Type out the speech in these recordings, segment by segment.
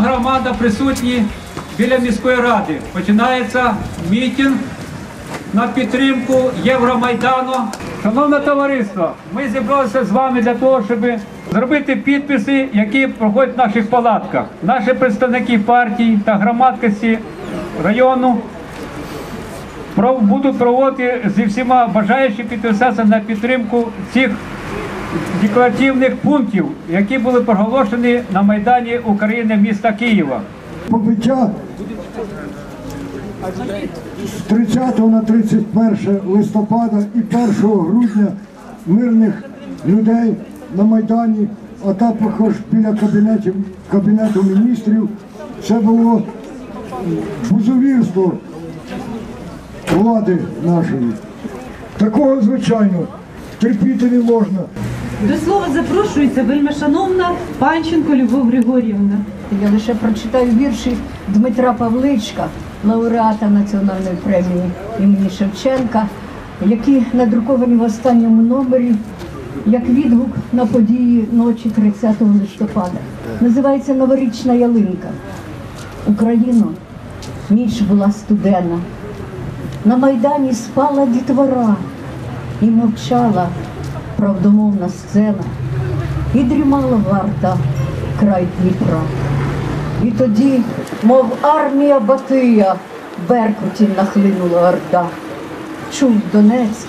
Громада, присутні біля міської ради. Починається мітинг на підтримку Євромайдану. Шановне товариство, ми зібралися з вами для того, щоб зробити підписи, які проходять в наших палатках. Наші представники партій та громадськості району будуть проводити зі всіма бажаючи підписатися на підтримку цих декларативних пунктів, які були проголошені на Майдані України міста Києва. побиття з 30 на 31 листопада і 1 грудня мирних людей на Майдані, а також біля кабінетів, кабінету міністрів. Це було бузовірство влади нашої. Такого, звичайно, терпіти не можна. До слова запрошується вельмишановна Панченко Любов Григорівна. Я лише прочитаю вірші Дмитра Павличка, лауреата Національної премії імені Шевченка, які надруковані в останньому номері як відгук на події ночі 30 листопада. Називається Новорічна ялинка. Україно, ніч була студена. На Майдані спала дітвора і мовчала правдомовна сцена, і дрімала варта край Дніпра. І тоді, мов армія Батия, Беркуті нахлинула орда. Чув Донецьк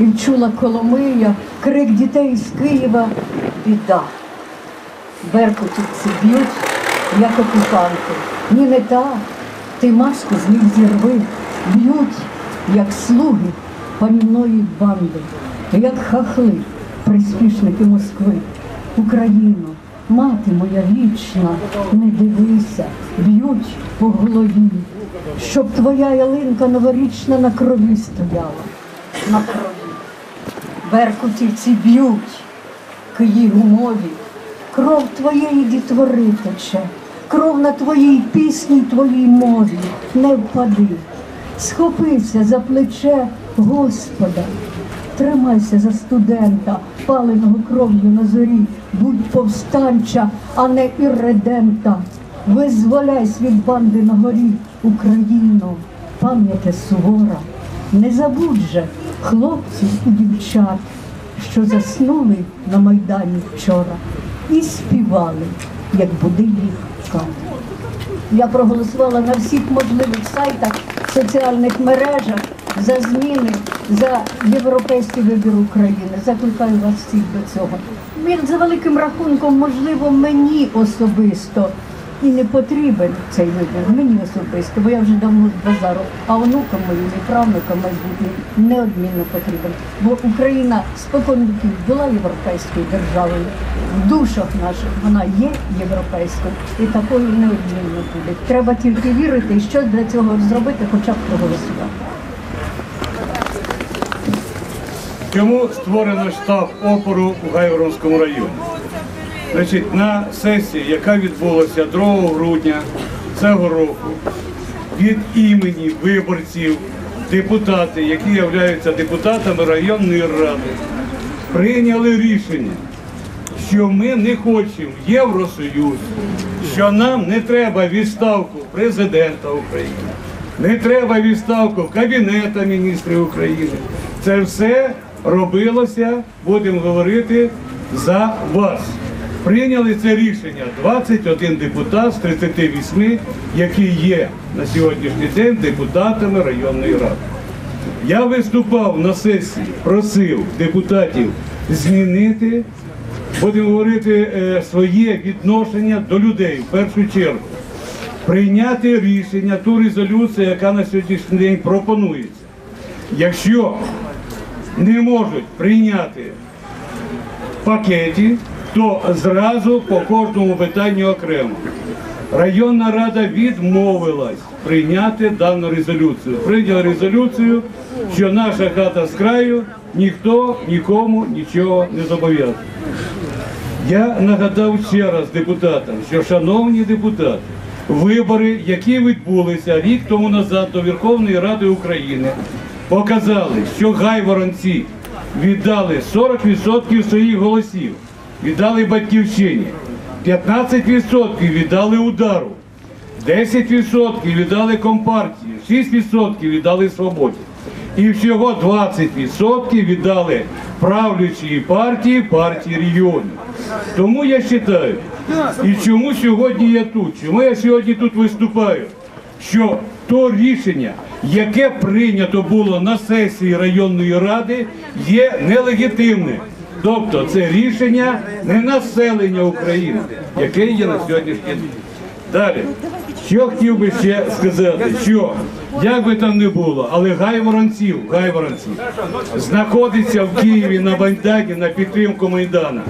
і вчула Коломия, крик дітей з Києва біда. Беркутівці б'ють, як окупанти. Ні, не так. Ти маску з них зірви. Б'ють, як слуги панівної банди, як хахли, приспішники Москви. Україно, мати моя вічна, не дивися, б'ють по голові, щоб твоя ялинка новорічна на крові стояла. На крові. Беркутівці б'ють, Київ мові, кров твоєї дітвори тече, кров на твоїй пісні, твоїй мові, не впади. Схопися за плече Господа, тримайся за студента, паленого кров'ю на зорі, будь повстанча, а не ірредента. Визволяйся від банди на горі, Україно, пам'яте сувора. Не забудь же хлопців і дівчат, що заснули на Майдані вчора і співали, як буде їх кат. Я проголосувала на всіх можливих сайтах, соціальних мережах за зміни за європейський вибір України. Закликаю вас всіх до цього. Він за великим рахунком, можливо, мені особисто і не потрібен цей вибір, мені особисто, бо я вже давно з базару, а онукам моїм і правнукам майбутнім неодмінно потрібен. Бо Україна спокон віків була європейською державою. В душах наших вона є європейською і такою неодмінно буде. Треба тільки вірити що для цього зробити, хоча б проголосувати. Чому створено штаб опору у Гайворонському районі? Значить, на сесії, яка відбулася 2 грудня цього року, від імені виборців, депутати, які являються депутатами районної ради, прийняли рішення, що ми не хочемо Євросоюз, що нам не треба відставку президента України, не треба відставку Кабінету міністрів України. Це все робилося, будемо говорити, за вас. Прийняли це рішення 21 депутат з 38, які є на сьогоднішній день депутатами районної ради. Я виступав на сесії, просив депутатів змінити, будемо говорити, е, своє відношення до людей в першу чергу. Прийняти рішення, ту резолюцію, яка на сьогоднішній день пропонується. Якщо не можуть прийняти пакеті, то зразу по кожному питанню окремо. Районна рада відмовилась прийняти дану резолюцію. Прийняла резолюцію, що наша хата з краю ніхто нікому нічого не зобов'язує. Я нагадав ще раз депутатам, що, шановні депутати, вибори, які відбулися рік тому назад до Верховної Ради України, показали, що гайворонці віддали 40% своїх голосів, віддали батьківщині. 15% віддали удару, 10% віддали компартії, 6% віддали свободі. І всього 20% віддали правлячій партії партії регіонів. Тому я вважаю, і чому сьогодні я тут, чому я сьогодні тут виступаю, що то рішення, яке прийнято було на сесії районної ради, є нелегітимним. Тобто це рішення не населення України, яке є на сьогоднішній день. Далі, що хотів би ще сказати, що як би там не було, але Гайворонців, Гайворонців знаходиться в Києві на Майдані на підтримку Майдана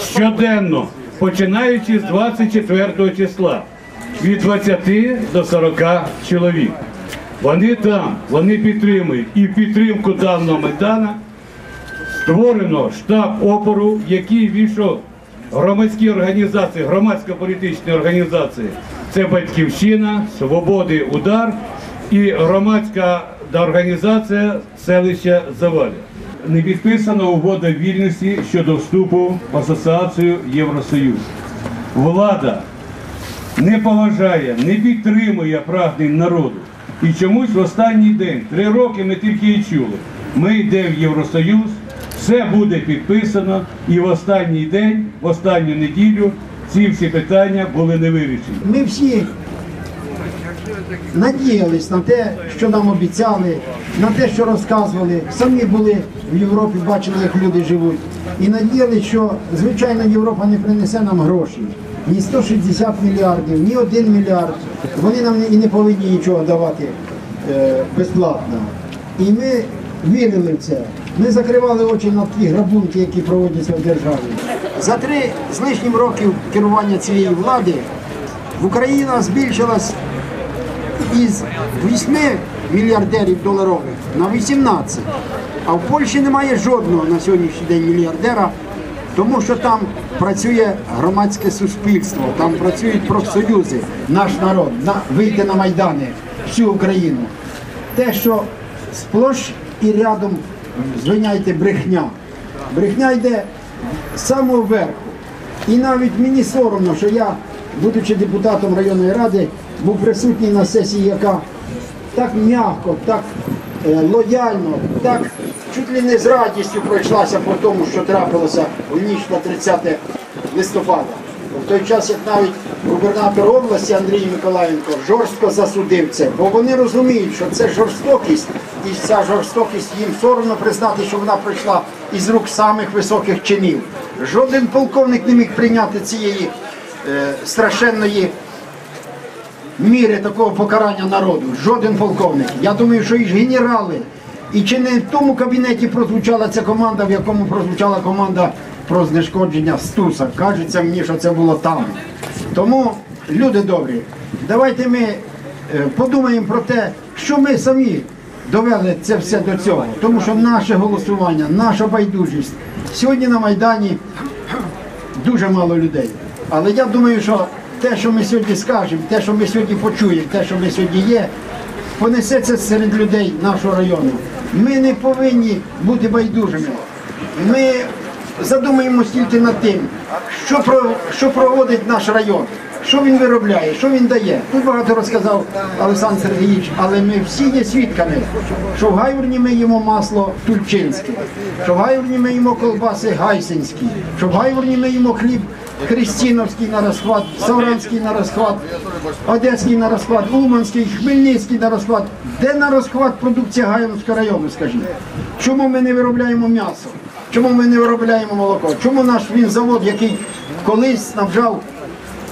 щоденно, починаючи з 24 числа, від 20 до 40 чоловік. Вони там, вони підтримують і підтримку даного Майдана створено штаб опору, який війшов громадські організації, громадсько-політичні організації. Це Батьківщина, Свободи Удар і громадська організація селища Заваля. Не підписана угода в Вільнюсі щодо вступу в асоціацію Євросоюз. Влада не поважає, не підтримує прагнень народу. І чомусь в останній день, три роки ми тільки і чули. Ми йдемо в Євросоюз, все буде підписано, і в останній день, в останню неділю ці всі питання були не вирішені. Ми всі надіялись на те, що нам обіцяли, на те, що розказували. Самі були в Європі, бачили, як люди живуть. І надіялись, що звичайно Європа не принесе нам гроші. Ні 160 мільярдів, ні 1 мільярд. Вони нам і не повинні нічого давати е, безплатно. І ми вірили в це. Ми закривали очі на ті грабунки, які проводяться в державі. За три з лишнім років керування цієї влади Україна збільшилась із 8 мільярдерів доларових на 18. А в Польщі немає жодного на сьогоднішній день мільярдера, тому що там працює громадське суспільство, там працюють профсоюзи, наш народ, на, вийти на майдани, всю Україну. Те, що сплош і рядом, звиняйте, брехня. Брехня йде з самого верху. І навіть мені соромно, що я, будучи депутатом районної ради, був присутній на сесії, яка так м'яко, так е, лояльно, так чуть ли не з радістю пройшлася по тому, що трапилося в ніч на 30 листопада. В той час, як навіть губернатор області Андрій Миколаєнко жорстко засудив це, бо вони розуміють, що це жорстокість, і ця жорстокість їм соромно признати, що вона прийшла із рук самих високих чинів. Жоден полковник не міг прийняти цієї е, страшенної міри такого покарання народу. Жоден полковник. Я думаю, що і генерали. І чи не в тому кабінеті прозвучала ця команда, в якому прозвучала команда про знешкодження Стуса. Кажеться мені, що це було там. Тому, люди добрі, давайте ми е, подумаємо про те, що ми самі довели це все до цього. Тому що наше голосування, наша байдужість сьогодні на Майдані дуже мало людей. Але я думаю, що те, що ми сьогодні скажемо, те, що ми сьогодні почуємо, те, що ми сьогодні є, понесеться серед людей нашого району. Ми не повинні бути байдужими. Ми задумаємося тільки над тим, що, про, що проводить наш район, що він виробляє, що він дає. Тут багато розказав Олександр Сергійович, але ми всі є свідками, що в Гайворні ми їмо масло тульчинське, що в Гайворні ми їмо колбаси гайсинські, що в Гайворні ми їмо хліб Христіновський на розхват, Савранський на розхват, Одеський на розхват, Уманський, Хмельницький на розхват. Де на розхват продукція Гайворонського району, скажіть? Чому ми не виробляємо м'ясо? Чому ми не виробляємо молоко? Чому наш вінзавод, який колись снабжав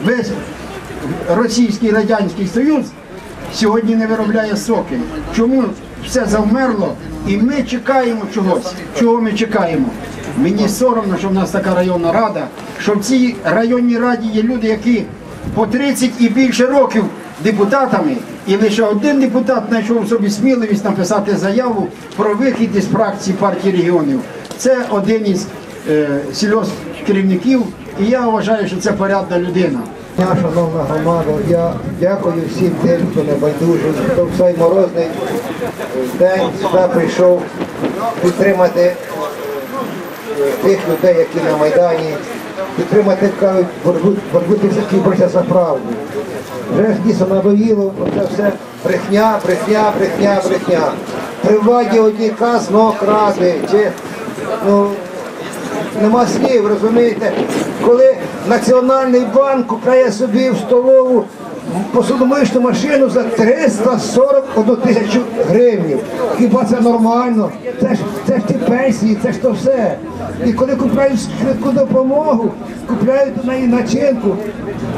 весь Російський Радянський Союз, сьогодні не виробляє соки? Чому все завмерло і ми чекаємо чогось? Чого ми чекаємо? Мені соромно, що в нас така районна рада, що в цій районній раді є люди, які по 30 і більше років депутатами, і лише один депутат знайшов собі сміливість написати заяву про вихід із фракції партії регіонів. Це один із е, сільос керівників, і я вважаю, що це порядна людина. Дня, шановна громада, я дякую всім тим, хто не байдужий, хто в цей морозний день сюди прийшов підтримати е, тих людей, які на Майдані, підтримати боротьбу, які борються за правду. Вже дійсно надоїло, оце все брехня, брехня, брехня, брехня. При владі одні казно кради, чи ну, нема слів, розумієте? Коли Національний банк купляє собі в столову посудомиючну машину за 341 тисячу гривень. Хіба це нормально? Це ж, це ж ті пенсії, це ж то все. І коли купляють швидку допомогу, купляють на неї начинку.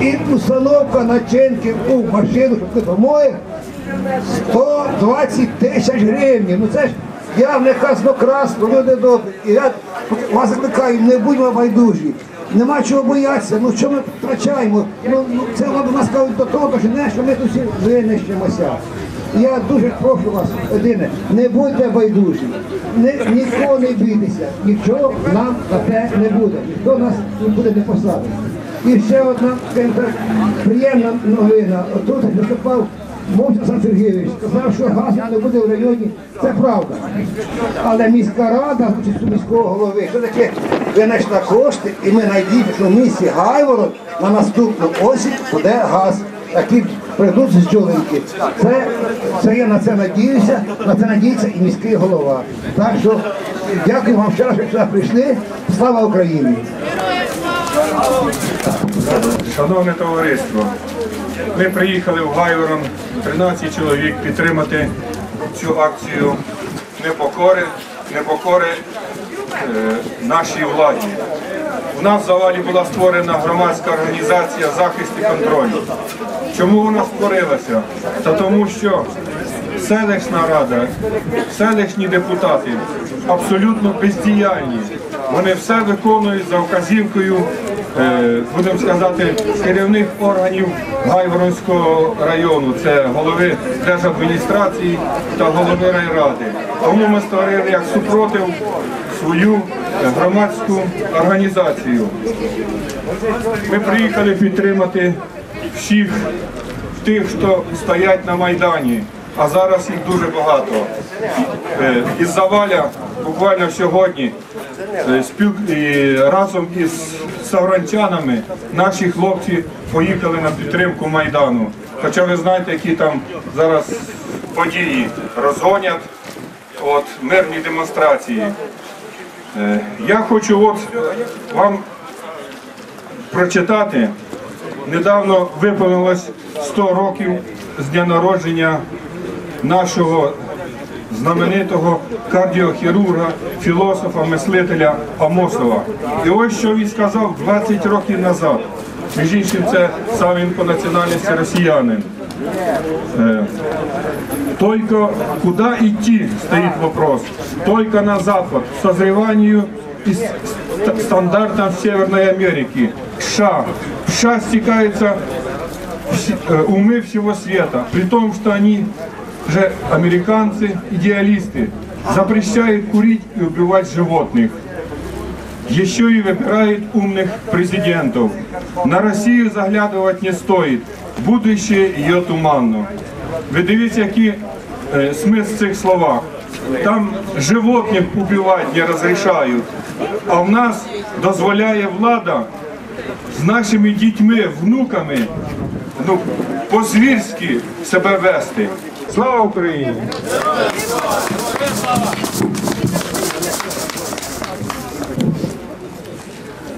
І установка начинки у машину допомоги 120 тисяч гривень. Ну це ж явне казнокраство, люди добрі. І я вас закликаю, не будьмо байдужі. Нема чого боятися, ну що ми втрачаємо? Ну, ну це нас кажуть до того, що не, що ми тут всі винищимося. Я дуже прошу вас, Едине, не будьте байдужі, не, нікого не бійтеся, нічого нам на те не буде, ніхто нас не буде не посадити. І ще одна приємна новина. Тут виступав Мовча Сергійович, сказав, що газу не буде в районі. Це правда. Але міська рада, чи міського голови, що таке винайшла кошти, і ми надіємося, що в місті Гайворон на наступну осінь буде газ. Такі прийдуть з джоленьки. Це, це я на це надіюся, на це надіється і міський голова. Так що дякую вам раз, що сюди прийшли. Слава Україні! Шановне товариство, ми приїхали в Гайворон, 13 чоловік підтримати цю акцію непокори, непокори е, нашій владі. У нас в завалі була створена громадська організація захист і контроль. Чому вона створилася? Та тому що селищна рада, селищні депутати абсолютно бездіяльні. Вони все виконують за вказівкою, будемо сказати, керівних органів Гайворонського району. Це голови держадміністрації та голови райради. Тому ми створили як супротив свою е, громадську організацію. Ми приїхали підтримати всіх тих, хто стоять на Майдані, а зараз їх дуже багато. Е, Із Заваля буквально сьогодні е, разом із савранчанами наші хлопці поїхали на підтримку Майдану. Хоча ви знаєте, які там зараз події розгонять от, мирні демонстрації. Е, Я хочу от вам прочитати. Недавно виповнилось 100 років з дня народження нашого знаменитого кардіохірурга, філософа, мислителя Амосова. І ось що він сказав 20 років назад. Між іншим, це сам він по національності росіянин. Е, Только куда идти, стоит вопрос. Только на запад, к созреванию и ст- стандартам Северной Америки. США. США стекаются э, умы всего света, при том, что они же американцы, идеалисты, запрещают курить и убивать животных. Еще и выбирает умных президентов. На Россию заглядывать не стоит. Будущее ее туманно. Ви дивіться, який е, смисл в цих словах. Там животних убивати не розрішають, а в нас дозволяє влада з нашими дітьми, внуками ну, по-звірськи себе вести. Слава Україні!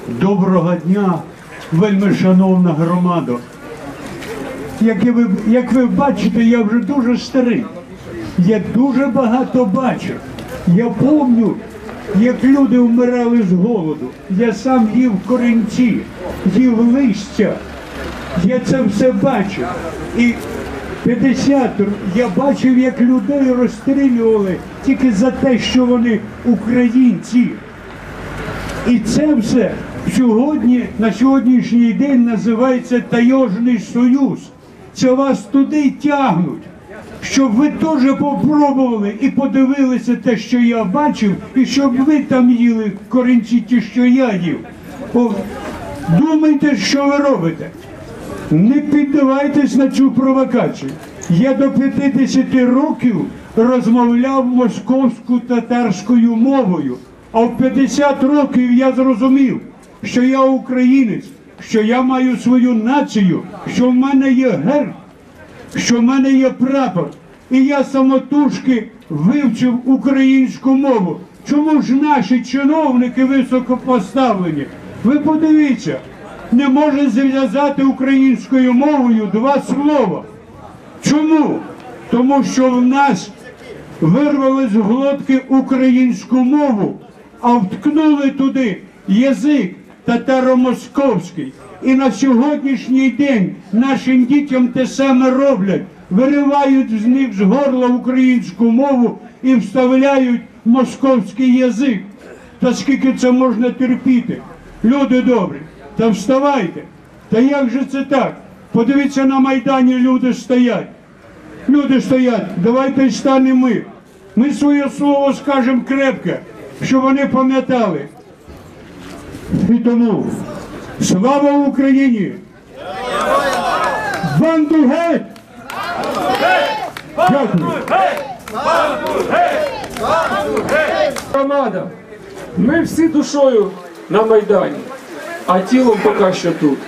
Доброго дня, вельми шановна громада. Як ви, як ви бачите, я вже дуже старий. Я дуже багато бачив. Я пам'ятаю, як люди вмирали з голоду. Я сам їв корінці, їв листя. Я це все бачив. І 50 я бачив, як людей розстрілювали тільки за те, що вони українці. І це все сьогодні, на сьогоднішній день називається Тайожний Союз. Це вас туди тягнуть, щоб ви теж попробували і подивилися те, що я бачив, і щоб ви там їли корінці ті, що я їв. Думайте, що ви робите. Не піддавайтесь на цю провокацію. Я до 50 років розмовляв московську татарською мовою, а в 50 років я зрозумів, що я українець, що я маю свою націю, що в мене є герб, що в мене є прапор. І я самотужки вивчив українську мову. Чому ж наші чиновники високопоставлені? Ви подивіться, не може зв'язати українською мовою два слова. Чому? Тому що в нас вирвали з глотки українську мову, а вткнули туди язик татаро-московський. І на сьогоднішній день нашим дітям те саме роблять. Виривають з них з горла українську мову і вставляють московський язик. Та скільки це можна терпіти? Люди добрі, та вставайте. Та як же це так? Подивіться на Майдані, люди стоять. Люди стоять, давайте й станемо ми. Ми своє слово скажемо крепке, щоб вони пам'ятали. І тому слава Україні! Банду геть! Дякую. Громада, ми всі душою на Майдані, а тілом поки що тут.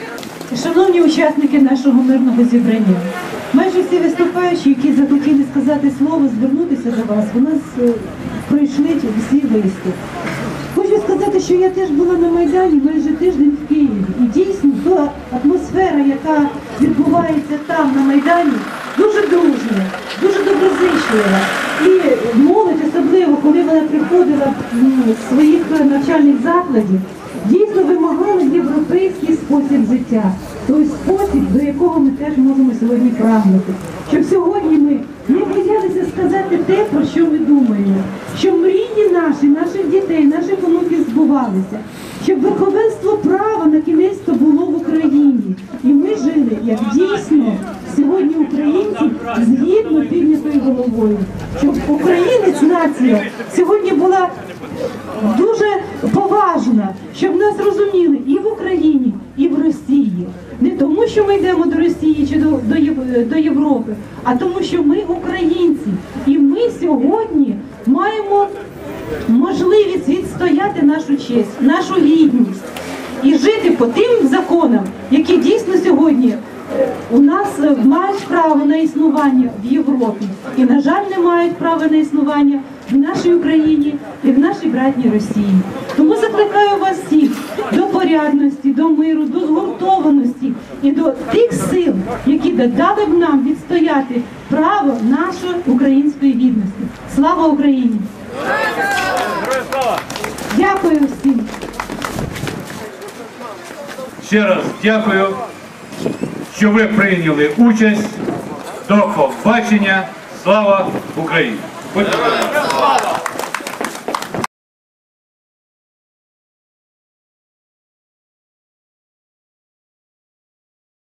Шановні учасники нашого мирного зібрання, майже всі виступаючі, які захотіли сказати слово, звернутися до вас, у нас е, пройшли всі виступ. Хочу сказати, що я теж була на Майдані майже тиждень в Києві. І дійсно та атмосфера, яка відбувається там, на Майдані, дуже дружня, дуже доброзичлива. І молодь, особливо, коли вона приходила з своїх навчальних закладів, дійсно вимагали європейський спосіб життя, той спосіб, до якого ми теж можемо сьогодні прагнути. Щоб сьогодні ми не боялися сказати те, про що ми думаємо, щоб мрії наші, наших дітей, наших онуків збувалися, щоб верховенство права на кінець то було в Україні. І ми жили як дійсно сьогодні українці згідно піднятою головою, щоб українець нація сьогодні була дуже поважна, щоб нас розуміли і в Україні, і в Росії. Не тому, що ми йдемо до Росії чи до, до, до Європи, а тому, що ми українці. І ми сьогодні маємо можливість відстояти нашу честь, нашу гідність і жити по тим законам, які дійсно сьогодні е, у нас е, мають право на існування в Європі і, на жаль, не мають права на існування в нашій Україні і в нашій братній Росії. Тому закликаю вас всіх до порядності, до миру, до згуртованості і до тих сил, які дали б нам відстояти право нашої української гідності. Слава Україні! Дякую всім. Ще раз дякую, що ви прийняли участь. До побачення. Слава Україні!